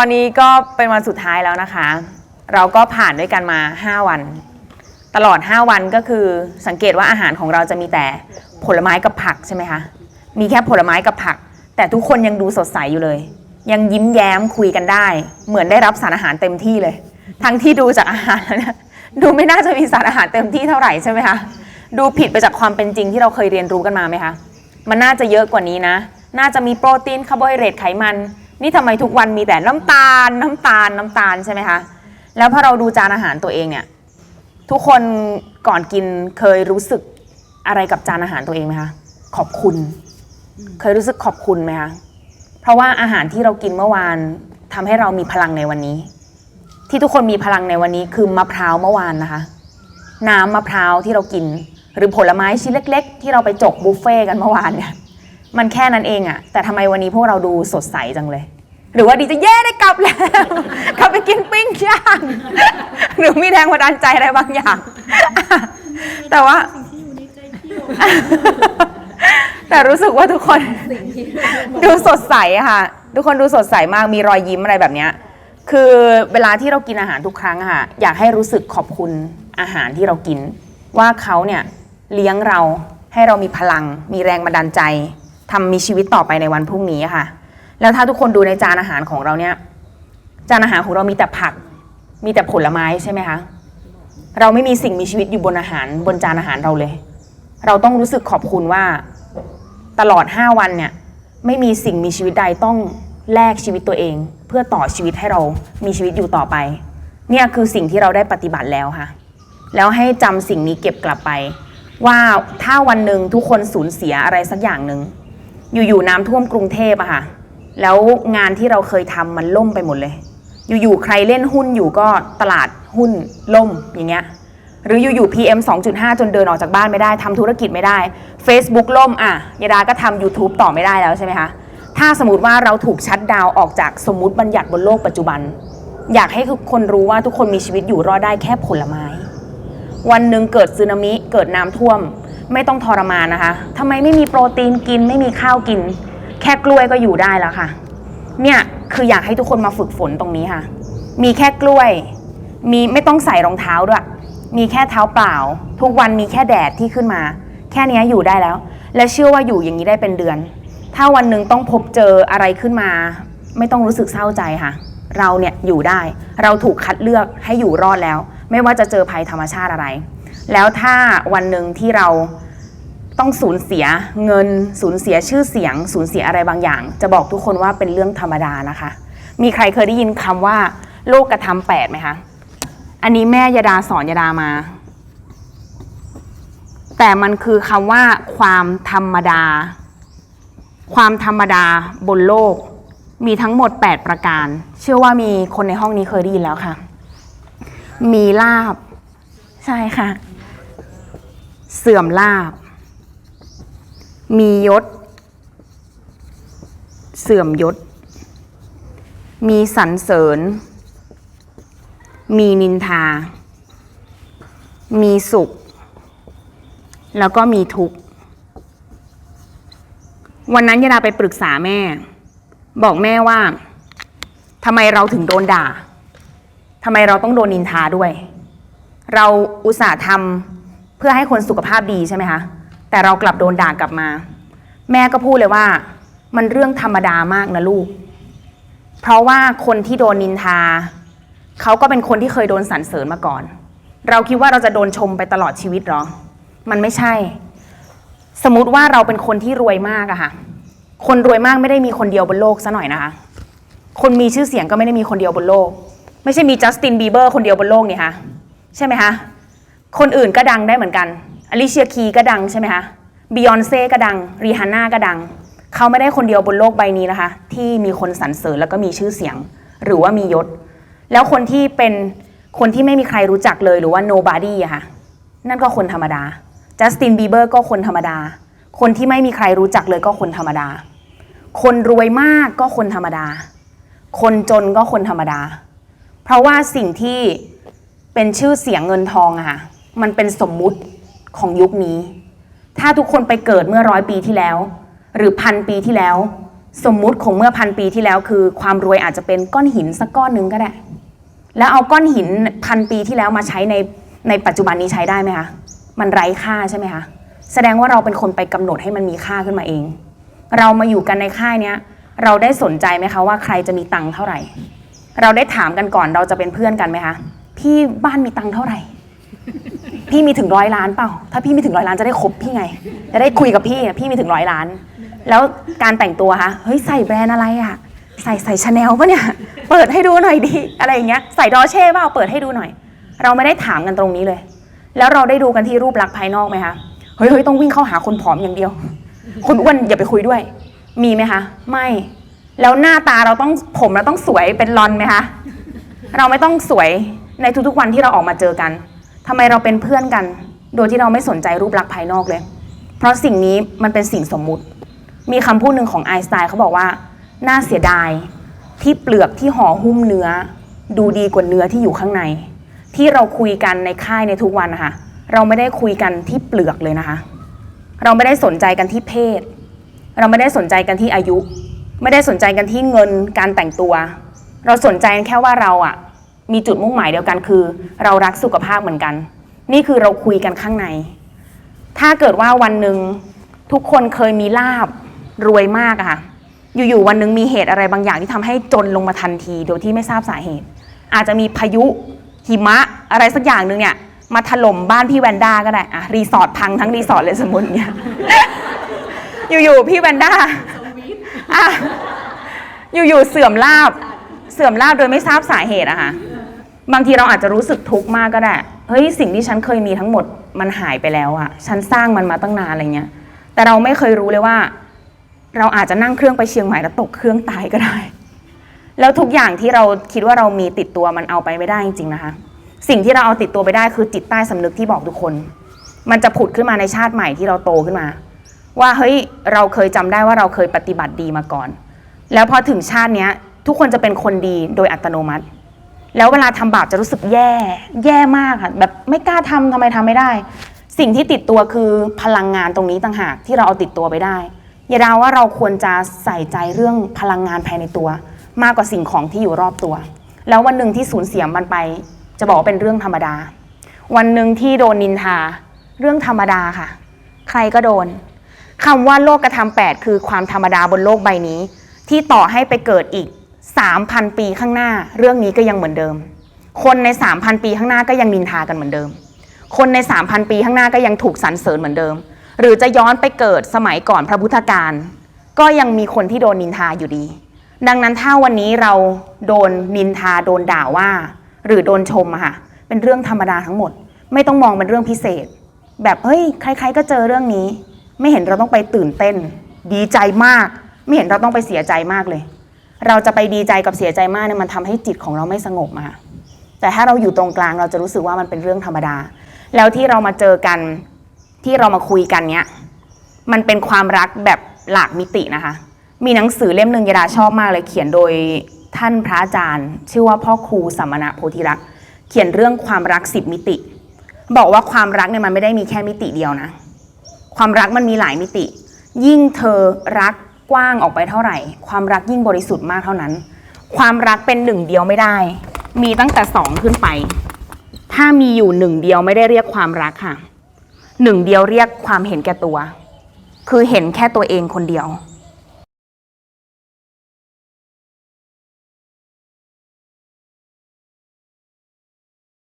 ตอนนี้ก็เป็นวันสุดท้ายแล้วนะคะ เราก็ผ่านด้วยกันมา 5 วัน ตลอด 5 วันก็คือสังเกตว่าอาหารของเราจะมีแต่ผลไม้กับผักใช่ไหมคะมีแค่ผลไม้กับผัก แต่ทุกคนยังดูสดใสอยู่เลย ยังยิ้มแย้มคุยกันได้ เหมือนได้รับสารอาหารเต็มที่เลย ทั้งที่ดูจากอาหารแล้วนี่ยดูไม่น่าจะมีสารอาหารเต็มที่เท่าไหร่ใช่ไหมคะดูผิดไปจากความเป็นจริงที่เราเคยเรียนรู้กันมาไหมคะมันน่าจะเยอะกว่านี้นะ น่าจะมีโปรตีนคาร์โบไฮเดรตไขมัน นี่ทำไมทุกวันมีแต่น้ำตาล น้ำตาลน้ำตาลใช่ไหมคะแล้วพอเราดูจานอาหารตัวเองเนี่ยทุกคนก่อนกินเคยรู้สึกอะไรกับจานอาหารตัวเองไหมคะขอบคุณ เคยรู้สึกขอบคุณไหมคะเพราะว่าอาหารที่เรากินเมื่อวานทำให้เรามีพลังในวันนี้ ที่ทุกคนมีพลังในวันนี้คือมะพร้าวเมื่อวานนะคะ น้ำมะพร้าวที่เรากิน หรือผลไม้ชิ้นเล็ก ๆ ที่เราไปจกบุฟเฟ่กันเมื่อวานเนี่ย มันแค่นั้นเองอะแต่ทำไมวันนี้พวกเราดูสดใสจังเลย หรือว่าดีจะเย่ได้กลับแล้ว กลับไปกินปิ้งย่างหรือมีแรงบันดาลใจอะไรบางอย่าง แต่ว่าที่อยู่ในใจพี่โยแต่รู้สึกว่าทุกคนดูสดใสอะค่ะ ทุกคนดูสดใสมากมีรอยยิ้มอะไรแบบเนี้ยคือเวลาที่เรากินอาหารทุกครั้งอะค่ะ อยากให้รู้สึกขอบคุณอาหารที่เรากิน ว่าเขาเนี่ยเลี้ยงเราให้เรามีพลัง มีแรงบันดาลใจ ทำมีชีวิตต่อไปในวันพรุ่งนี้ค่ะ แล้วถ้าทุกคนดูในจานอาหารของเราเนี่ย จานอาหารของเรามีแต่ผัก มีแต่ผลไม้ใช่ไหมคะ เราไม่มีสิ่งมีชีวิตอยู่บนอาหารบนจานอาหารเราเลย เราต้องรู้สึกขอบคุณว่าตลอด 5 วันเนี่ย ไม่มีสิ่งมีชีวิตใดต้องแลกชีวิตตัวเอง เพื่อต่อชีวิตให้เรามีชีวิตอยู่ต่อไป เนี่ยคือสิ่งที่เราได้ปฏิบัติแล้วค่ะ แล้วให้จำสิ่งนี้เก็บกลับไป ว่าถ้าวันหนึ่งทุกคนสูญเสียอะไรสักอย่างหนึ่ง อยู่ๆน้ำท่วมกรุงเทพอะค่ะ แล้วงานที่เราเคยทำมันล่มไปหมดเลย อยู่ๆใครเล่นหุ้นอยู่ก็ตลาดหุ้นล่มอย่างเงี้ย หรืออยู่ๆ PM 2.5 จนเดินออกจากบ้านไม่ได้ทำธุรกิจไม่ได้ Facebook ล่มอะยาดาก็ทำ YouTube ต่อไม่ได้แล้วใช่ไหมคะ ถ้าสมมติว่าเราถูกชัดดาวออกจากสมมติบัญญัติบนโลกปัจจุบัน อยากให้ทุกคนรู้ว่าทุกคนมีชีวิตอยู่รอดได้แค่ผลไม้ วันหนึ่งเกิดสึนามิเกิดน้ำท่วม ไม่ต้องทรมานนะคะทำไมไม่มีโปรตีนกินไม่มีข้าวกิน แค่กล้วยก็อยู่ได้แล้วค่ะ เนี่ยคืออยากให้ทุกคนมาฝึกฝนตรงนี้ค่ะ มีแค่กล้วย มีไม่ต้องใส่รองเท้าด้วย มีแค่เท้าเปล่า ทุกวันมีแค่แดดที่ขึ้นมา แค่เนี้ยอยู่ได้แล้ว และเชื่อว่าอยู่อย่างนี้ได้เป็นเดือน ถ้าวันหนึ่งต้องพบเจออะไรขึ้นมา ไม่ต้องรู้สึกเศร้าใจค่ะ เราเนี่ยอยู่ได้ เราถูกคัดเลือกให้อยู่รอดแล้ว ไม่ว่าจะเจอภัยธรรมชาติอะไร แล้วถ้าวันหนึ่งที่เราต้องสูญเสียเงินสูญเสียชื่อเสียง สูญเสียอะไรบางอย่าง จะบอกทุกคนว่าเป็นเรื่องธรรมดานะคะ มีใครเคยได้ยินคำว่าโลกกระทำแปดไหมคะ อันนี้แม่ยาดาสอนยาดามา แต่มันคือคำว่าความธรรมดา ความธรรมดาบนโลก มีทั้งหมด 8 ประการ เชื่อว่ามีคนในห้องนี้เคยได้ยินแล้วค่ะ มีลาบ ใช่ค่ะ สื่อมลาบ มียศ เสื่อมยศ มีสรรเสริญ มีนินทา มีสุข แล้วก็มีทุกข์ วันนั้นยาดาไปปรึกษาแม่ บอกแม่ว่าทำไมเราถึงโดนด่าทำไมเราต้องโดนนินทาด้วย เราอุตส่าห์ทำ เพื่อให้คนสุขภาพดีใช่ไหมคะ แต่เรากลับโดนด่ากลับมา แม่ก็พูดเลยว่า มันเรื่องธรรมดามากนะลูก เพราะว่าคนที่โดนนินทา เขาก็เป็นคนที่เคยโดนสรรเสริญมาก่อน เราคิดว่าเราจะโดนชมไปตลอดชีวิตหรอ มันไม่ใช่ สมมติว่าเราเป็นคนที่รวยมากอะค่ะ คนรวยมากไม่ได้มีคนเดียวบนโลกซะหน่อยนะคะ คนมีชื่อเสียงก็ไม่ได้มีคนเดียวบนโลก ไม่ใช่มีจัสตินบีเบอร์คนเดียวบนโลกนี่คะใช่ไหมคะ คนอื่นก็ดังได้เหมือนกันอลิเชียคีก็ดังใช่ไหมคะบิยอนเซ่ก็ดังรีฮาน่าก็ดัง เขาไม่ได้คนเดียวบนโลกใบนี้นะคะ ที่มีคนสรรเสริญแล้วก็มีชื่อเสียง หรือว่ามียศ แล้วคนที่เป็นคนที่ไม่มีใครรู้จักเลยหรือว่า nobody อะค่ะนั่นก็คนธรรมดาจัสตินบีเบอร์ก็คนธรรมดา คนที่ไม่มีใครรู้จักเลยก็คนธรรมดา คนรวยมากก็คนธรรมดา คนจนก็คนธรรมดา เพราะว่าสิ่งที่เป็นชื่อเสียงเงินทองอะค่ะ มันเป็นสมมุติของยุคนี้ ถ้าทุกคนไปเกิดเมื่อร้อยปีที่แล้ว หรือพันปีที่แล้ว สมมุติของเมื่อพันปีที่แล้วคือ ความรวยอาจจะเป็นก้อนหินสักก้อนหนึ่งก็ได้ แล้วเอาก้อนหินพันปีที่แล้วมาใช้ในในปัจจุบันนี้ใช้ได้ไหมคะ มันไร้ค่าใช่ไหมคะ แสดงว่าเราเป็นคนไปกำหนดให้มันมีค่าขึ้นมาเอง เรามาอยู่กันในค่ายเนี้ย เราได้สนใจไหมคะว่าใครจะมีตังค์เท่าไหร่ เราได้ถามกันก่อนเราจะเป็นเพื่อนกันไหมคะ พี่บ้านมีตังค์เท่าไหร่ พี่มีถึงร้อยล้านเปล่า ถ้าพี่มีถึงร้อยล้านจะได้คบพี่ไง จะได้คุยกับพี่อะพี่มีถึงร้อยล้าน แล้วการแต่งตัวคะเฮ้ยใส่แบรนด์อะไรอะใส่ใส่ชาแนลปะเนี่ย เปิดให้ดูหน่อยดิอะไรอย่างเงี้ย ใส่ดอเช่เปล่าเปิดให้ดูหน่อย เราไม่ได้ถามกันตรงนี้เลย แล้วเราได้ดูกันที่รูปลักษณ์ภายนอกไหมคะ เฮ้ยเฮ้ยต้องวิ่งเข้าหาคนผอมอย่างเดียว คนอ้วนอย่าไปคุยด้วย มีไหมคะ ไม่ แล้วหน้าตาเราต้องผมเราต้องสวยเป็นลอนไหมคะ เราไม่ต้องสวยในทุกๆวันที่เราออกมาเจอกัน ทำไมเราเป็นเพื่อนกัน โดยที่เราไม่สนใจรูปลักษณ์ภายนอกเลย เพราะสิ่งนี้มันเป็นสิ่งสมมุติ มีคำพูดหนึ่งของไอน์สไตน์เขาบอกว่า น่าเสียดายที่เปลือกที่ห่อหุ้มเนื้อ ดูดีกว่าเนื้อที่อยู่ข้างใน ที่เราคุยกันในค่ายในทุกวันนะคะเราไม่ได้คุยกันที่เปลือกเลยนะคะ เราไม่ได้สนใจกันที่เพศ เราไม่ได้สนใจกันที่อายุ ไม่ได้สนใจกันที่เงินการแต่งตัว เราสนใจแค่ว่าเราอะ มีจุดมุ่งหมายเดียวกันคือ เรารักสุขภาพเหมือนกัน นี่คือเราคุยกันข้างใน ถ้าเกิดว่าวันหนึ่งทุกคนเคยมีลาบรวยมากอะค่ะอยู่ๆวันหนึ่งมีเหตุอะไรบางอย่างที่ทำให้จนลงมาทันที โดยที่ไม่ทราบสาเหตุ อาจจะมีพายุหิมะอะไรสักอย่างหนึ่งเนี่ยมาถล่มบ้านพี่แวนด้าก็ได้อะรีสอร์ทพังทั้งรีสอร์ทเลยสมมติเนี่ยอยู่ๆพี่แวนด้าอะอยู่ๆเสื่อมลาบเสื่อมลาบโดยไม่ทราบสาเหตุอะค่ะ บางทีเราอาจจะรู้สึกทุกข์มากก็ได้เฮ้ยสิ่งที่ฉันเคยมีทั้งหมดมันหายไปแล้วอะฉันสร้างมันมาตั้งนานอะไรเงี้ย แต่เราไม่เคยรู้เลยว่า เราอาจจะนั่งเครื่องไปเชียงใหม่แล้วตกเครื่องตายก็ได้ แล้วทุกอย่างที่เราคิดว่าเรามีติดตัวมันเอาไปไม่ได้จริงๆนะคะ สิ่งที่เราเอาติดตัวไปได้คือจิตใต้สำนึกที่บอกทุกคน มันจะผุดขึ้นมาในชาติใหม่ที่เราโตขึ้นมา ว่าเฮ้ยเราเคยจำได้ว่าเราเคยปฏิบัติดีมาก่อน แล้วพอถึงชาติเนี้ยทุกคนจะเป็นคนดีโดยอัตโนมัติ แล้วเวลาทำบาปจะรู้สึกแย่ แย่มากค่ะ แบบไม่กล้าทำทำไมทำไม่ได้ สิ่งที่ติดตัวคือพลังงานตรงนี้ต่างหากที่เราเอาติดตัวไปได้อย่าดาว่าเราควรจะใส่ใจเรื่องพลังงานภายในตัว มากกว่าสิ่งของที่อยู่รอบตัว แล้ววันหนึ่งที่สูญเสียมันไป จะบอกว่าเป็นเรื่องธรรมดา วันหนึ่งที่โดนนินทา เรื่องธรรมดาค่ะ ใครก็โดนคำว่าโลกกระทำแปดคือความธรรมดาบนโลกใบนี้ ที่ต่อให้ไปเกิดอีก 3,000 ปีข้างหน้า เรื่องนี้ก็ยังเหมือนเดิม คนใน 3,000 ปีข้างหน้าก็ยังนินทากันเหมือนเดิม คนใน 3,000 ปีข้างหน้าก็ยังถูกสรรเสริญเหมือนเดิม หรือจะย้อนไปเกิดสมัยก่อนพระพุทธการ ก็ยังมีคนที่โดนนินทาอยู่ดี ดังนั้นถ้าวันนี้เราโดนนินทาโดนด่าว่า หรือโดนชมอะค่ะเป็นเรื่องธรรมดาทั้งหมด ไม่ต้องมองเป็นเรื่องพิเศษ แบบเฮ้ยใครๆก็เจอเรื่องนี้ ไม่เห็นเราต้องไปตื่นเต้น ดีใจมาก ไม่เห็นเราต้องไปเสียใจมากเลย เราจะไปดีใจกับเสียใจมากเนี่ยมันทำให้จิตของเราไม่สงบอะค่ะแต่ถ้าเราอยู่ตรงกลางเราจะรู้สึกว่ามันเป็นเรื่องธรรมดา แล้วที่เรามาเจอกันที่เรามาคุยกันเนี้ยมันเป็นความรักแบบหลากมิตินะคะ มีหนังสือเล่มหนึ่งยดาชอบมากเลย เขียนโดยท่านพระอาจารย์ ชื่อว่าพ่อครูสัมมณะโพธิรักษ์เขียนเรื่องความรักสิบมิติ บอกว่าความรักเนี่ยมันไม่ได้มีแค่มิติเดียวนะ ความรักมันมีหลายมิติ ยิ่งเธอรัก กว้างออกไปเท่าไหร่ ความรักยิ่งบริสุทธิ์มากเท่านั้น ความรักเป็นหนึ่งเดียวไม่ได้ มีตั้งแต่สองขึ้นไป ถ้ามีอยู่หนึ่งเดียวไม่ได้เรียกความรักค่ะหนึ่งเดียวเรียกความเห็นแก่ตัว คือเห็นแค่ตัวเองคนเดียว